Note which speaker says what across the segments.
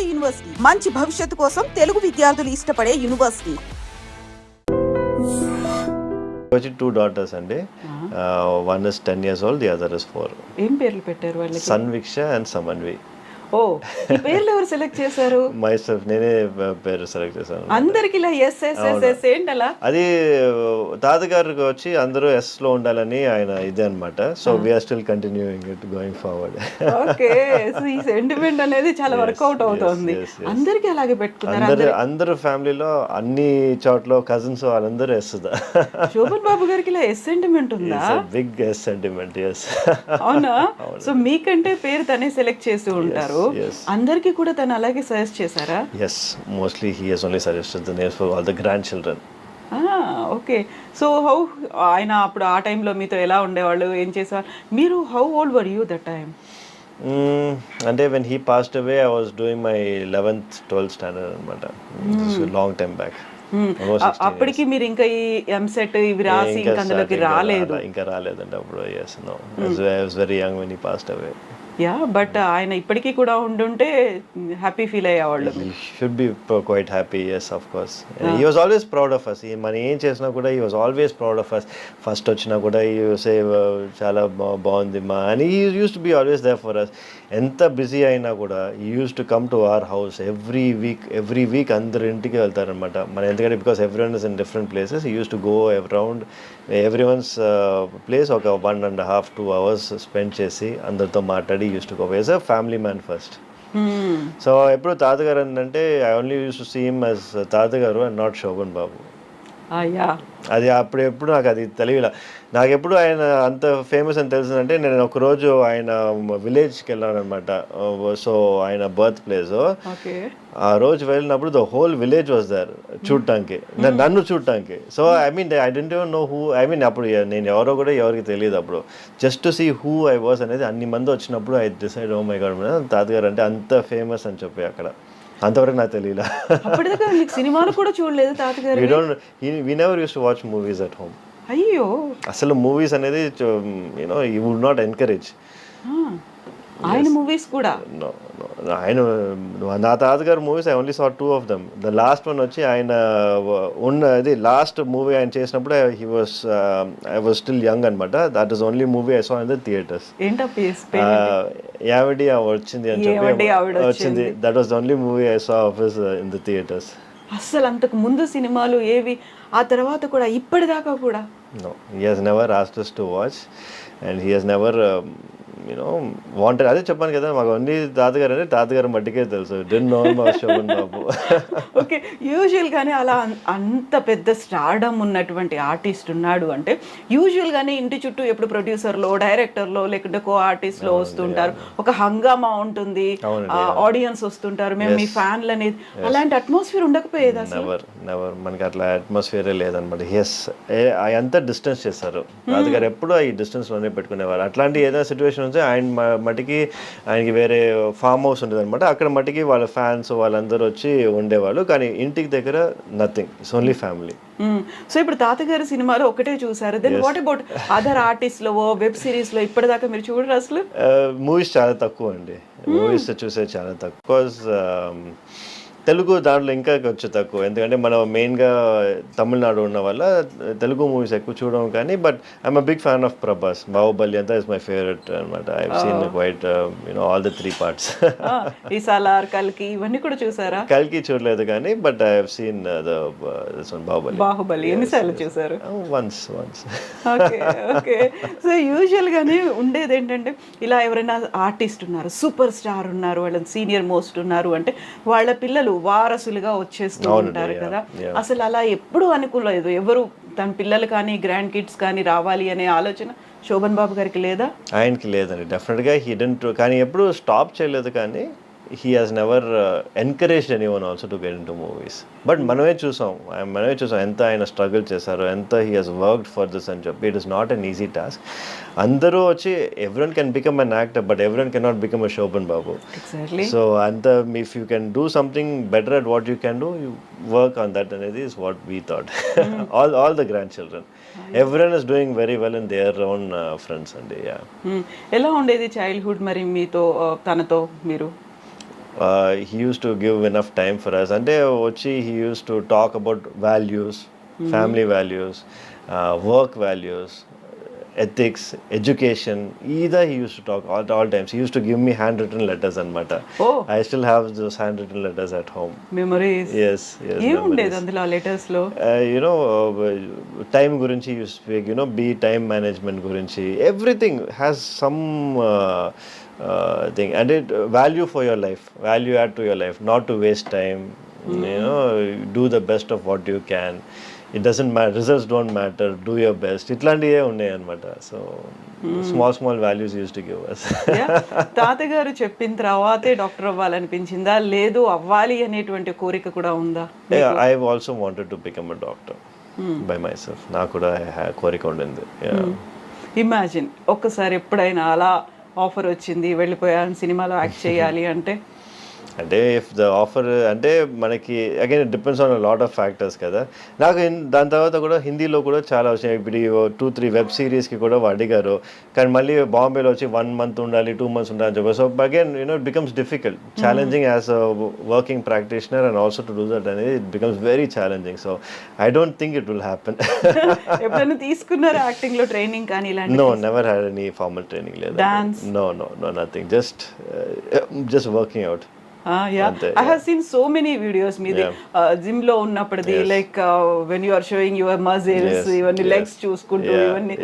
Speaker 1: నాడు యూనివర్సిటీ. మంచి భవిష్యత్తు కోసం తెలుగు విద్యార్థులు ఇష్టపడే యూనివర్సిటీ.
Speaker 2: వచ్చి టూ డాటర్స్ అండి. One is ten years old the other is four
Speaker 3: ఏం పేర్లు పెట్టారు వాళ్ళకి?
Speaker 2: సన్విక్ష అండ్ సమన్వి
Speaker 3: ఓ ఈ పేర్లు ఎవరు సెలెక్ట్ చేశారు?
Speaker 2: మై సెల్ఫ్ నేనే పేరు సెలెక్ట్ చేశాను.
Speaker 3: అందరికి ఇలా ఎస్ ఎస్ ఎస్ ఎస్ ఏంటి అలా
Speaker 2: అది తాతగారికి వచ్చి అందరూ ఎస్లో ఉండాలని ఆయన ఇదే అనమాట so we are still continuing it going forward
Speaker 3: okay so ఈ సెంటిమెంట్ అనేది చాలా వర్కౌట్ అవుతుంది. అందరికి అలాగే పెట్టుకున్నారు?
Speaker 2: అందరు అందరు ఫ్యామిలీలో అన్ని చోట్ల కజిన్స్ వాళ్ళందరూ ఎస్
Speaker 3: శోభన్ బాబు గారికి ఇలా ఎస్ సెంటిమెంట్ ఉందా?
Speaker 2: బిగ్ ఎస్ సెంటిమెంట్ ఎస్
Speaker 3: అవునా? సో మీకంటే పేరు తనే సెలెక్ట్ చేసి ఉంటారు. అందరికి కూడా తను అలాగే సజెస్ట్ చేశారా?
Speaker 2: Yes mostly he he's only suggested the names for all the grand children
Speaker 3: okay. So how ఆయన అప్పుడు ఆ టైంలో మీతో ఎలా ఉండేవాళ్ళు? ఏం చేసేవాళ్ళు? మీరు how old were you that time
Speaker 2: అంటే when he passed away I was doing my eleventh twelfth standard అనమాట లాంగ్ టైం బ్యాక్
Speaker 3: అప్పటికి మీరు ఇంకా ఈ ఎంసెట్ ఇవి రాసి ఇంకా అందులోకి రాలేదు.
Speaker 2: ఇంకా రాలేదండి అప్పుడు yes no I was very young when he passed away
Speaker 3: yeah but ఆయన ఇప్పటికీ కూడా ఉండుంటే హ్యాపీ ఫీల్
Speaker 2: అయ్యే వాళ్ళు should be quite happy yes of course he was always proud of us మనం ఏం చేసినా కూడా he was always proud of us first వచ్చినా కూడా ఈ సే చాలా బాగుంది మా అని he used to be always there for us ఎంత బిజీ అయినా కూడా he used to come to our house every week every week అందరి ఇంటికి వెళ్తారనమాట మన ఎందుకంటే because every in different places used to go around every one's place ఒక one and half two hours spend చేసి అందరితో మాట్లాడి used to go as a family man first. So ఎప్పుడు తాతగారు అంటే I only used to seem as తాతగారు and not Shobhan Babu అది అప్పుడు ఎప్పుడు నాకు అది తెలియలే నాకు ఎప్పుడు ఆయన అంత ఫేమస్ అని తెలిసిందంటే నేను ఒకరోజు ఆయన విలేజ్కి వెళ్ళాను అనమాట సో ఆయన బర్త్ ప్లేస్ ఆ రోజు వెళ్ళినప్పుడు the whole village was there చూడటానికి నన్ను చూడటానికి so I mean I didn't ever know who I mean అప్పుడు నేను ఎవరో కూడా ఎవరికి తెలియదు అప్పుడు. Just to see who I was అనేది అన్ని మంది వచ్చినప్పుడు I decide oh my God తాతగారు అంటే అంత ఫేమస్ అని చెప్పి అక్కడ. అంతవరకు నాకు తెలియలే
Speaker 3: అప్పటిదాకా మీకు సినిమాలు కూడా చూడలేదు తాతగారు
Speaker 2: we don't we never used to watch movies at home
Speaker 3: అయ్యో.
Speaker 2: అసలు మూవీస్ అనేది you know you would not encourage.
Speaker 3: ఆయన మూవీస్ కూడా?
Speaker 2: నో ఆయన నా తాతగారు movies I only saw two of them the last one వచ్చి ఆయన ఉన్న అది లాస్ట్ మూవీ ఆయన చేసినప్పుడు he was I was still young అనమాట that is only movie I saw in the theatres యావడి వచ్చింది అని చెప్పి వచ్చింది. That was only movie I saw of in the theatres
Speaker 3: అస్సలు అంతకు ముందు సినిమాలు ఏవి ఆ తర్వాత కూడా ఇప్పటిదాకా కూడా?
Speaker 2: Has never asked us to watch, and he has know, wanted. అదే చెప్పాను కదా మాకు అన్ని తాతగారు అంటే తాతగారు మట్టికే తెలుసు. Then Shobhan Babu
Speaker 3: okay usual గానే అలా అంత పెద్ద స్టార్డమ్ ఉన్నటువంటి ఆర్టిస్ట్ ఉన్నాడు అంటే యూజువల్ గానే ఇంటి చుట్టూ ఎప్పుడు ప్రొడ్యూసర్లో డైరెక్టర్లో లేకుంటే కో ఆర్టిస్ట్లో వస్తుంటారు ఒక హంగామా ఉంటుంది ఆడియన్స్ వస్తుంటారు. మేము మీ ఫ్యాన్లు అనేది అలాంటి అట్మాస్ఫియర్ ఉండకపోయేది
Speaker 2: నెవర్ నెవర్ మనకి అట్లా అట్మాస్ఫియరే లేదనమాట. ఎస్ అంతా డిస్టెన్స్ చేస్తారు. తాతగారు ఎప్పుడు ఈ డిస్టెన్స్లోనే పెట్టుకునేవారు. అట్లాంటి ఏదైనా సిచ్యువేషన్ ఉంటే ఆయన మటుకి ఆయనకి వేరే ఫామ్ హౌస్ ఉండేది అనమాట అక్కడ మటుకి వాళ్ళ ఫ్యాన్స్ వాళ్ళందరూ వచ్చి ఉండేవాళ్ళు. కానీ ఇంటికి దగ్గర nothing. It's only family.
Speaker 3: So ఇప్పుడు తాతగారి సినిమాలో ఒకటే చూసారు. దెన్ వాట్ అబౌట్ అదర్ ఆర్టిస్ట్లో వెబ్ సిరీస్లో ఇప్పటిదాకా మీరు చూడరు అసలు?
Speaker 2: మూవీస్ చాలా తక్కువ అండి మూవీస్ చూసేది చాలా తక్కువ. తెలుగు దాంట్లో ఇంకా కొంచెం తక్కువ. ఎందుకంటే మనం మెయిన్గా తమిళనాడు ఉన్న వల్ల తెలుగు మూవీస్ ఎక్కువ చూడడం కానీ but I'm a big fan of Prabhas Baahubali అంతా ఇస్ మై ఫేవరెట్ అనమాట I seen quite you know all the three parts
Speaker 3: ఈ సాలార్ కల్కి ఇవన్నీ కూడా చూసారా?
Speaker 2: కలికి చూడలేదు కానీ but I have seen the Baahubali
Speaker 3: Baahubali ఎన్నిసార్లు చూసారు?
Speaker 2: Once once
Speaker 3: okay okay so usual గానే ఉండేది ఏంటంటే ఇలా ఎవరైనా ఆర్టిస్ట్ ఉన్నారు సూపర్ స్టార్ ఉన్నారు వాళ్ళ సీనియర్ మోస్ట్ ఉన్నారు అంటే వాళ్ళ పిల్లలు వారసులుగా వచ్చేస్తూ ఉంటారు కదా. అసలు అలా ఎప్పుడు అనుకోలేదు ఎవరు తన పిల్లలు కానీ గ్రాండ్ కిడ్స్ కానీ రావాలి అనే ఆలోచన శోభన్ బాబు గారికి లేదా?
Speaker 2: ఆయనకి లేదండి. డెఫినెట్గా హీ డెంట్ కానీ ఎప్పుడు స్టాప్ చేయలేదు కానీ he has never encouraged any one also to get into movies but మనమే చూసాం. మనమే చూసాం ఎంత ఆయన స్ట్రగుల్ చేశారో ఎంత he has worked for this అని చెప్పి it is not an easy task అందరూ వచ్చి everyone can become an actor but everyone can not become a Shobhan Babu so అంత if you can do something better at what you can do you work on that అనేది is what we thought all all the grand children everyone is doing very well in their own friends అండి
Speaker 3: ఎలా ఉండేది childhood మరి మీతో ఆ, తనతో మీరు?
Speaker 2: Uh, he used to give enough time for us అంటే వచ్చి he used to talk about values family values uh, work values ethics education either he used to talk at all times he used to give me handwritten letters anamata
Speaker 3: Oh.
Speaker 2: i still have those handwritten letters at home
Speaker 3: memories
Speaker 2: yes yes
Speaker 3: ఏముండేది
Speaker 2: memories.
Speaker 3: అందులో లెటర్స్లో
Speaker 2: Uh, know time గురించి you speak you know be time management గురించి everything has something and it value for your life value add to your life not to waste time you know do the best of what you can it doesn't matter results don't matter do your best ఇట్లాంటివే ఉన్నాయి అనమాట so small small values used to give us
Speaker 3: తాతగారు చెప్పిన తర్వాతే doctor అవ్వాలనిపించిందా? లేదు అవ్వాలి అనేటువంటి కోరిక కూడా ఉందా?
Speaker 2: I also wanted to become a doctor by myself నాకు కూడా కోరిక ఉండింది.
Speaker 3: ఇమాజిన్ ఒక్కసారి ఎప్పుడైనా అలా ఆఫర్ వచ్చింది వెళ్ళిపోయాను సినిమాలో యాక్ట్ చేయాలి అంటే
Speaker 2: అంటే ఇఫ్ ద ఆఫర్ అంటే మనకి again depends on lot of factors కదా. నాకు దాని తర్వాత కూడా హిందీలో కూడా చాలా వచ్చినాయి ఇప్పుడు టూ త్రీ వెబ్ సిరీస్కి కూడా అడిగారు కానీ మళ్ళీ బాంబేలో వచ్చి వన్ మంత్ ఉండాలి టూ మంత్స్ ఉండాలి అని చెప్పి so again you know it becomes difficult challenging as a working practitioner and also to do that అనేది it becomes very challenging so I don't think it will happen
Speaker 3: ఎప్పుడైనా తీసుకున్నారా యాక్టింగ్లో training కానీ ఇలాంటి
Speaker 2: no never had any formal training లేదు? No no no nothing just just working out
Speaker 3: I have seen so many videos మీది జిమ్లో ఉన్నప్పటిది like when you are showing your muscles ఇవన్నీ. Legs చూసుకుంటూ ఇవన్నీ.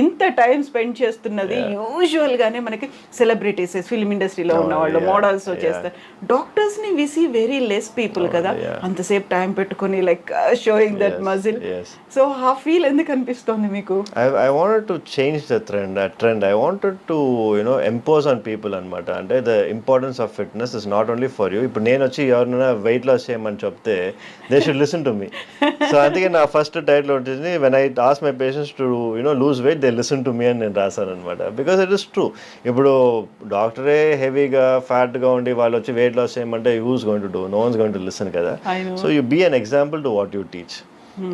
Speaker 3: ఇంత టైం స్పెండ్ చేస్తున్నది యూజువల్ గానే మనకి సెలబ్రిటీస్ ఫిల్మ్ ఇండస్ట్రీలో ఉన్న వాళ్ళు మోడల్స్. చేస్తారు డాక్టర్స్ని we see very less people కదా. అంతసేపు టైం పెట్టుకొని like showing that muscle. So ఆ ఫీల్ ఎందుకు అనిపిస్తోంది మీకు
Speaker 2: change the trend. That trend. I wanted to you know impose on people అనమాట అంటే the importance of fitness is not only for you. ఇప్పుడు నేను వచ్చి ఎవరినైనా వెయిట్ లాస్ చేయమని చెప్తే they should listen to me so అందుకే నా ఫస్ట్ టైటిల్ వచ్చింది when I ask my patients to you know lose weight they listen to me అని నేను రాశాను అనమాట బికాస్ ఇట్ ఇస్ ట్రూ ఇప్పుడు డాక్టరే హెవీగా ఫ్యాట్గా ఉండి వాళ్ళు వచ్చి వెయిట్ లాస్ చేయమంటే who's going to do no one's going to listen కదా. So you be an example to what you teach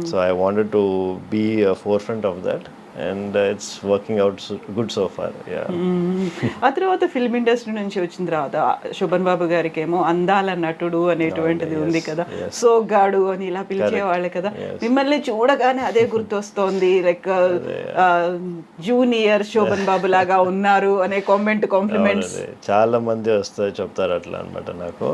Speaker 2: so I wanted to be forefront of that and it's working out good so far yeah
Speaker 3: ఆ తర్వాత film industry నుంచి వచ్చిన తర్వాత శోభన్ బాబు గారికి ఏమో అందాల నటుడు అనేటువంటిది ఉంది కదా. సోగ్గాడు అని ఇలా పిలిచేవాళ్ళు కదా. మిమ్మల్ని చూడగానే అదే గుర్తొస్తోంది లైక్ జూనియర్ శోభన్ బాబు లాగా ఉన్నారు అనే కామెంట్ కాంప్లిమెంట్స్
Speaker 2: చాలా మంది వస్తారు చెప్తారు అట్లా అనమాట నాకు.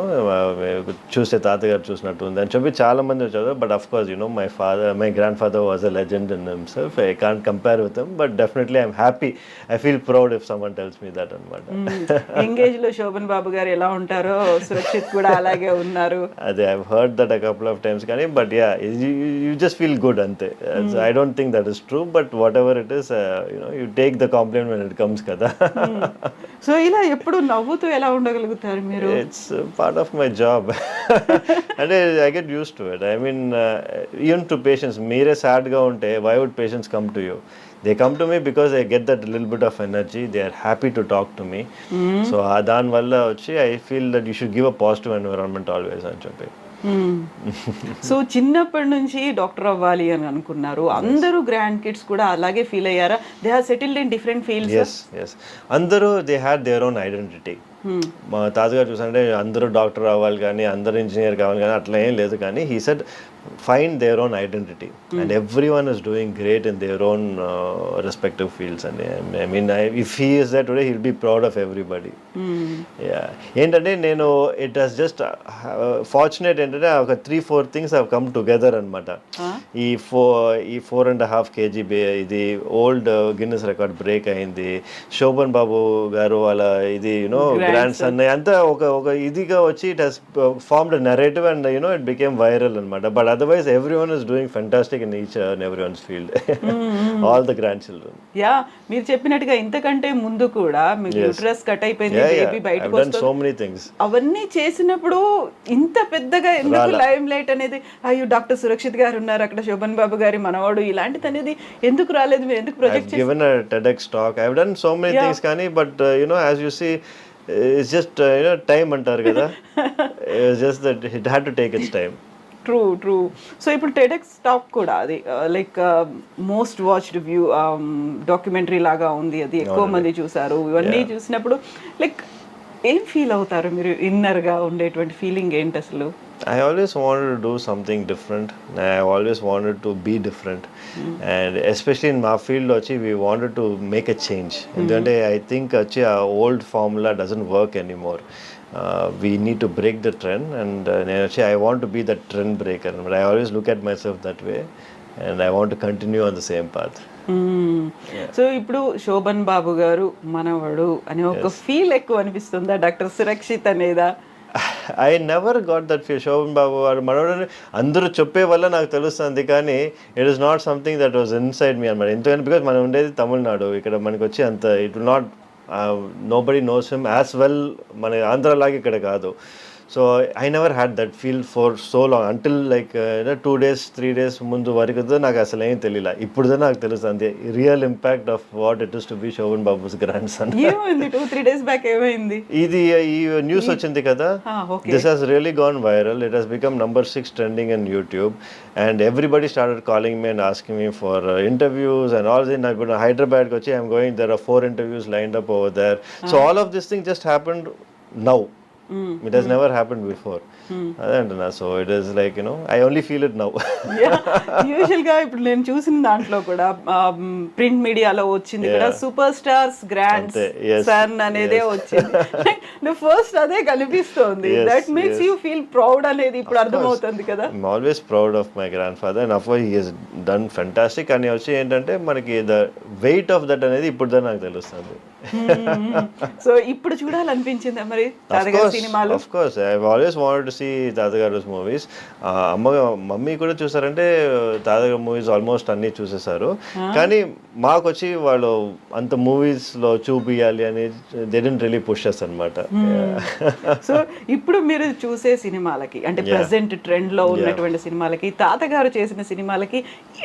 Speaker 2: చూస్తే తాతగారు చూసినట్టు ఉంది అని చెప్పి చాలా మంది వచ్చారు. But of course you know my father my grandfather was a legend in himself I can't compare with him but definitely I'm happy I feel proud if someone tells me that అనమాట.
Speaker 3: ఎంగేజ్లో శోభన్ బాబు గారు ఎలా ఉంటారో సురక్షిత్ కూడా అలాగే ఉన్నారు.
Speaker 2: అదే I heard that a couple of times కానీ but yeah you just feel good అంతే. I don't think that is true but whatever it is you know you take the compliment when it comes కదా.
Speaker 3: So ఇలా ఎప్పుడు నవ్వుతూ ఎలా ఉండగలుగుతారు మీరు?
Speaker 2: It's part of my job అంటే I get used to it I mean even to patients మీరే సాడ్గా ఉంటే why would patients come to you they come to me because I get that lil bit of energy they are happy to talk to me so దానివల్ల వచ్చి I feel that you should give a positive environment always అని చెప్పి.
Speaker 3: So చిన్నప్పటి నుంచి doctor అవ్వాలి అని అనుకున్నారు. అందరూ గ్రాండ్ కిడ్స్ కూడా అలాగే ఫీల్ అయ్యారా? They have settled in different fields
Speaker 2: yes yes అందరూ they had their own identity మా తాతగారు చూసంటే అందరూ డాక్టర్ అవ్వాలి కానీ అందరూ ఇంజనీర్ కావాలి కానీ అట్లా ఏం లేదు. కానీ he said find their own identity and every one is doing great in their own respective fields అండి I mean if he is that today he'll be proud of everybody yeah ఏంటంటే నేను it has just fortunate ఏంటంటే ఒక three four things have come together అనమాట ఈ ఫో ఈ four and half KG బే ఇది ఓల్డ్ గిన్నెస్ రికార్డ్ బ్రేక్ అయింది. శోభన్ బాబు గారు వాళ్ళ ఇది యూనో గ్రాండ్ సన్ అంతా ఒక ఒక ఇదిగా వచ్చి it has formed narrative and you know it became viral అనమాట but otherwise every one is doing fantastic in each and every one's field all the grand children
Speaker 3: yeah మీరు చెప్పినట్టుగా ఇంతకంటే ముందు కూడా మీకు యూట్రస్ కట్ అయిపోయింది. బేబీ బయటకు వస్తుంది.
Speaker 2: so many things.
Speaker 3: అవన్నీ చేసినప్పుడు ఇంత పెద్దగా ఎందుకు లైమ్ లైట్ అనేది? అయ్యో డాక్టర్ సురక్షిత్ గారు ఉన్నారు అక్కడ శోభన్ బాబు గారి మనవాడు ఇలాంటిది అనేది ఎందుకు రాలేదు? మీరు ఎందుకు project
Speaker 2: given a TEDx talk. I've done so many
Speaker 3: Yeah.
Speaker 2: things, Kani, but uh, you know, as you uh, you know time అంటారు కదా. Just that it had to take its time.
Speaker 3: True true so ఇప్పుడు TEDx talk కూడా అది. Like most watched view documentary లాగా ఉంది అది. ఎక్కువ మంది చూసారు. ఇవన్నీ చూసినప్పుడు లైక్ ఏం ఫీల్ అవుతారు మీరు ఇన్నర్గా ఉండేటువంటి ఫీలింగ్ ఏంటి అసలు?
Speaker 2: I always wanted to do something different. I always wanted to be different. And especially in my field, వచ్చి, we wanted to make a change. ఎందుకంటే I think వచ్చి ఆ old formula doesn't work anymore. Uh, we need to break the trend and uh, నేను వచ్చి I want to be the trend breaker. But I always look at myself that way and I want to continue on the same path.
Speaker 3: So ఇప్పుడు శోభన్ బాబు గారు మనవడు అనే ఒక feel ఎక్కువ అనిపిస్తుందా doctor Surakshit అనేదా
Speaker 2: I never got that feel Shobhan Babu వారు మనోడని అందరూ చెప్పే వల్ల నాకు తెలుస్తుంది కానీ it is not something that was inside me అనమాట ఎందుకంటే బికాజ్ మనం ఉండేది తమిళనాడు. ఇక్కడ మనకు వచ్చి అంత it will not nobody knows him as well మన ఆంధ్రలాగా ఇక్కడ కాదు. So I never had that feel for so long until like two days three days ముందు వరకు నాకు అసలు ఏం తెలియలే. ఇప్పుడు నాకు తెలుస్తుంది real impact of what it is to be Shobhan Babu's grandson
Speaker 3: ఏమైంది? టూ త్రీ డేస్ బ్యాక్ ఏమైంది?
Speaker 2: ఇది ఈ న్యూస్ వచ్చింది కదా. This has really gone viral it has become number six trending in YouTube and everybody started calling me and asking me for interviews and all then ఇప్పుడు హైదరాబాద్కి వచ్చి I'm going there are four interviews lined up over there so all of this thing just happened now it has never happened before అదే అంటున్నా so it is like you know I only feel it now
Speaker 3: యూజువల్గా ఇప్పుడు నేను చూసిన దాంట్లో కూడా print మీడియాలో వచ్చింది కూడా సూపర్ స్టార్స్ గ్రాండ్ సన్ అనేదే వచ్చింది. ఫస్ట్ అదే కనిపిస్తోంది. That makes. You feel proud అనేది ఇప్పుడు అర్థమవుతుంది కదా.
Speaker 2: Always proud of my grandfather and of course he has done fantastic. అని వచ్చి ఏంటంటే మనకి ద వెయిట్ ఆఫ్ దట్ అనేది ఇప్పుడు నాకు తెలుస్తుంది.
Speaker 3: సో ఇప్పుడు చూడాలనిపించిందా మరి? సినిమాలు?
Speaker 2: Of course I always wanted to see తాతగారు మూవీస్. అమ్మ మమ్మీ కూడా చూసారంటే తాతగారు మూవీస్ ఆల్మోస్ట్ అన్ని చూసేసారు కానీ మాకు వచ్చి వాళ్ళు అంత మూవీస్లో చూపియాలి అని దే డెంట్ రియలీ పుష్ అనమాట
Speaker 3: సో ఇప్పుడు మీరు చూసే సినిమాలకి అంటే ప్రెసెంట్ ట్రెండ్లో ఉన్నటువంటి సినిమాలకి తాతగారు చేసిన సినిమాలకి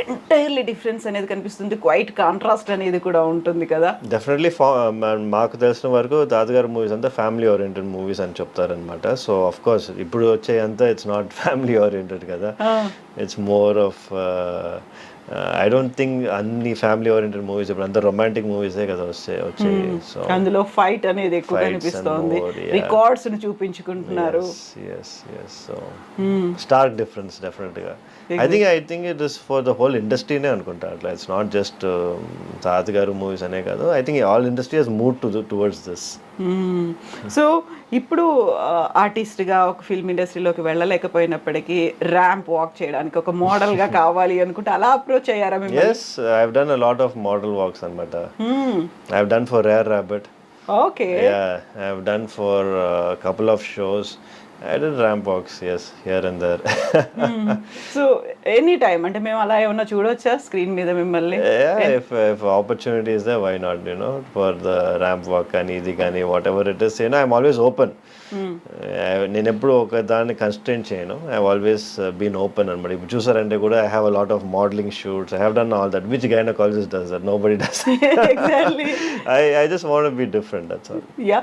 Speaker 3: ఎంటైర్లీ డిఫరెన్స్ అనేది కనిపిస్తుంది. క్వైట్ కాంట్రాస్ట్ అనేది కూడా ఉంటుంది కదా.
Speaker 2: డెఫినెట్లీ మాకు తెలిసిన వరకు తాతగారు మూవీస్ అంతా ఫ్యామిలీ ఓరియంటెడ్ మూవీస్ అని చెప్తారనమాట సో ఆఫ్ కోర్స్ ఇప్పుడు వచ్చే అంతా ఇట్స్ నాట్ ఫ్యామిలీ ఓరియంటెడ్ కదా. It's more of I don't think అన్ని ఫ్యామిలీ ఓరియంటెడ్ మూవీస్ ఇప్పుడు అంతా రొమాంటిక్ మూవీసే కదా వస్తే వచ్చాయి. సో
Speaker 3: అందులో ఫైట్ అనేది ఎక్కువ కనిపిస్తోంది. రికార్డ్స్ని చూపించుకుంటున్నారు.
Speaker 2: Yes yes so stark difference డెఫినెట్గా I think I think it is for the whole ఇండస్ట్రీనే అనుకుంటా. అట్లా ఇట్స్ నాట్ జస్ట్ తాతగారు మూవీస్ అనే కాదు. I think all industry has move to towards this
Speaker 3: so ఇప్పుడు ఆర్టిస్ట్గా ఒక ఫిల్మ్ ఇండస్ట్రీలోకి వెళ్ళలేకపోయినప్పటికీ ర్యాంప్ వాక్ చేయడానికి ఒక మోడల్గా కావాలి అనుకుంటే అలా అప్రోచ్ అయ్యారా
Speaker 2: yes I done a lot of model walks అనమాట I done for rare rabbit
Speaker 3: okay
Speaker 2: Yeah, I've done for a couple I did ramp walks, yes, here and there.
Speaker 3: So any time అంటే మేము అలా ఏమన్నా చూడొచ్చా screen మీద మిమ్మల్ని?
Speaker 2: If opportunity is there, why not? You know, for the ramp walk and easy కానీ it is, you know, I'm always open. I- నేను ఎప్పుడు ఒక దాన్ని కన్స్టెంట్ చేయను. ఐ ఆల్వేస్ బీన్ ఓపెన్ అనమాట ఇప్పుడు చూసారంటే కూడా I have a lot of modelling shoots I have done all that which gynaecologist does that nobody does I I just want be different that's all
Speaker 3: yeah